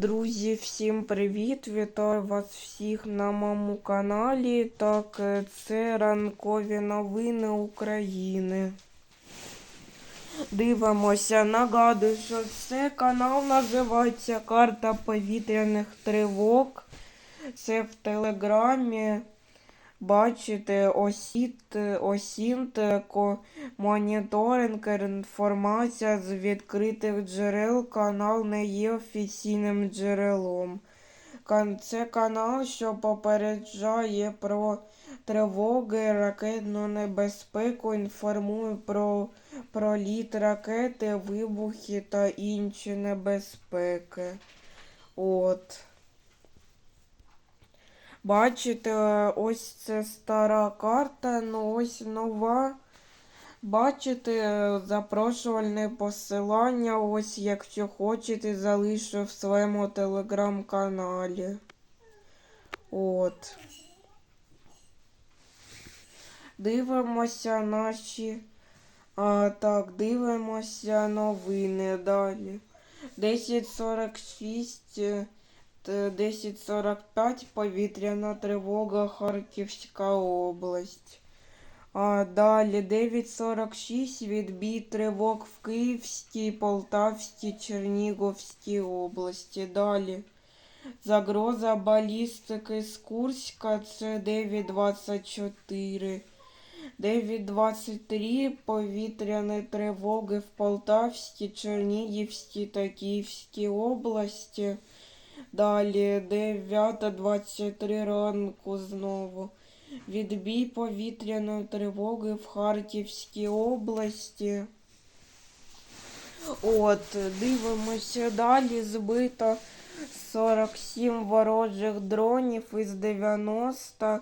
Друзі, всім привіт! Вітаю вас всіх на моєму каналі. Так, е, це ранкові новини України. Дивимося, нагадую, що це канал називається Карта повітряних тривог. Це в Телеграмі. Бачите, осіт, осінт, моніторинг, інформація з відкритих джерел. Канал не є офіційним джерелом. Це канал, що попереджає про тривоги, ракетну небезпеку, інформує про проліт ракети, вибухи та інші небезпеки. От. Бачите, ось це стара карта, ну ось нова. Бачите, запрошувальне посилання. Ось, якщо хочете, залишу в своєму телеграм-каналі. От. Дивимося наші. А, так, дивимося новини далі. 1046. Е, Т- 10.45 повітряна тривога Харківська область. А далі 9.46 відбій тривог в Київській, Полтавській, Чернігівській області. Далі загроза балістики з Курська це 9.24. 9.23 повітряні тривоги в Полтавській, Чернігівській та Київській області. Далі 9.23 ранку знову. Відбій повітряної тривоги в Харківській області. От, дивимося далі. Збито 47 ворожих дронів із 90.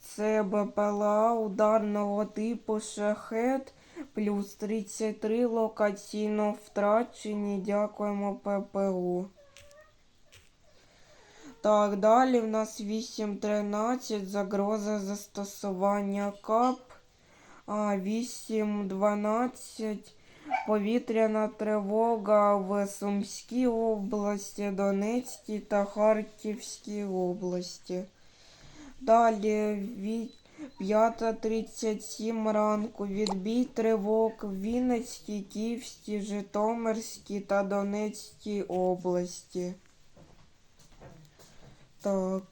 Це БПЛА ударного типу шахет. Плюс 33 локаційно втрачені. Дякуємо ППУ. Так, далі в нас 8.13, загроза застосування КАП. А, 8.12, повітряна тривога в Сумській області, Донецькій та Харківській області. Далі 5.37 ранку відбій тривог в Вінницькій, Київській, Житомирській та Донецькій області. Так.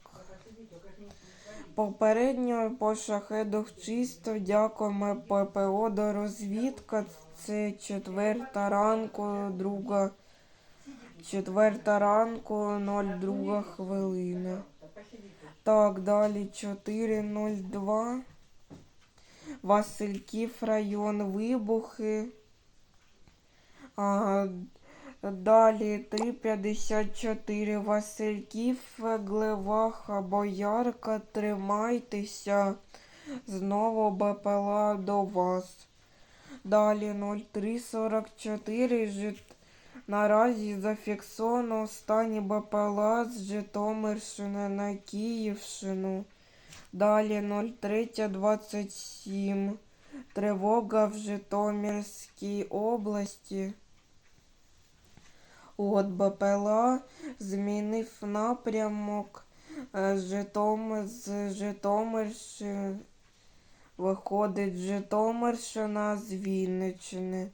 Попередньо по шахедах чисто. Дякуємо ППО до розвідка. Це четверта ранку, друга. Четверта ранку, 02 хвилина. Так, далі 4.02. Васильків район вибухи. А, Далі 3.54 Васильків, Глеваха, Боярка, тримайтеся. Знову БПЛА до вас. Далі 03.44 Жит... Наразі зафіксовано останні БПЛА з Житомирщини на Київщину. Далі 03.27 Тривога в Житомирській області. От БПЛА змінив напрямок е, Житомир, з Житомирщини. Виходить Житомирщина з Вінниччини.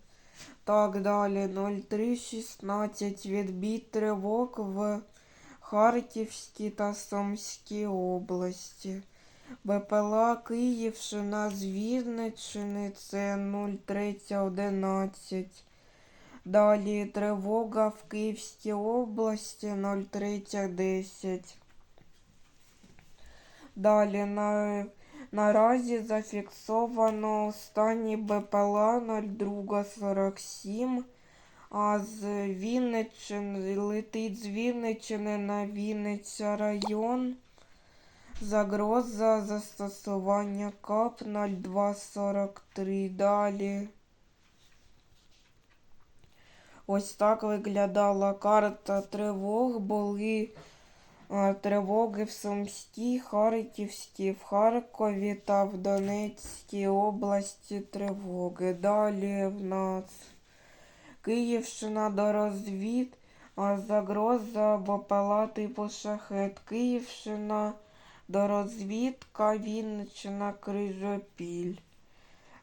Так далі 03.16 відбій тривог в Харківській та Сумській області. БПЛА Київщина з Вінниччини це 03.11. Далі тривога в Київській області 03.10. Далі на, наразі зафіксовано останній БПЛА 02.47. А з Вінниччини летить з Вінниччини на Вінниця район. Загроза застосування КАП 0243. Далі. Ось так виглядала карта тривог. Були тривоги в Сумській, Харківській, в Харкові та в Донецькій області тривоги. Далі в нас Київщина до розвід. Загроза БПЛА типу шахет. Київщина, дорозвідка, Вінниччина, Крижопіль.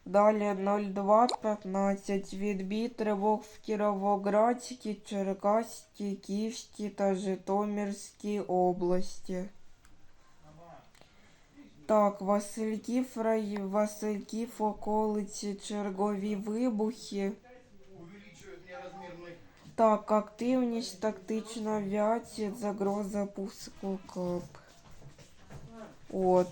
Далі 0215. Відбій тривог в Кіровоградській, Черкаській, Київській та Житомирській області. Так, Васильків, рай... Васильків, околиці, чергові вибухи. Так, активність тактична авіація, загроза пуску КАП. От.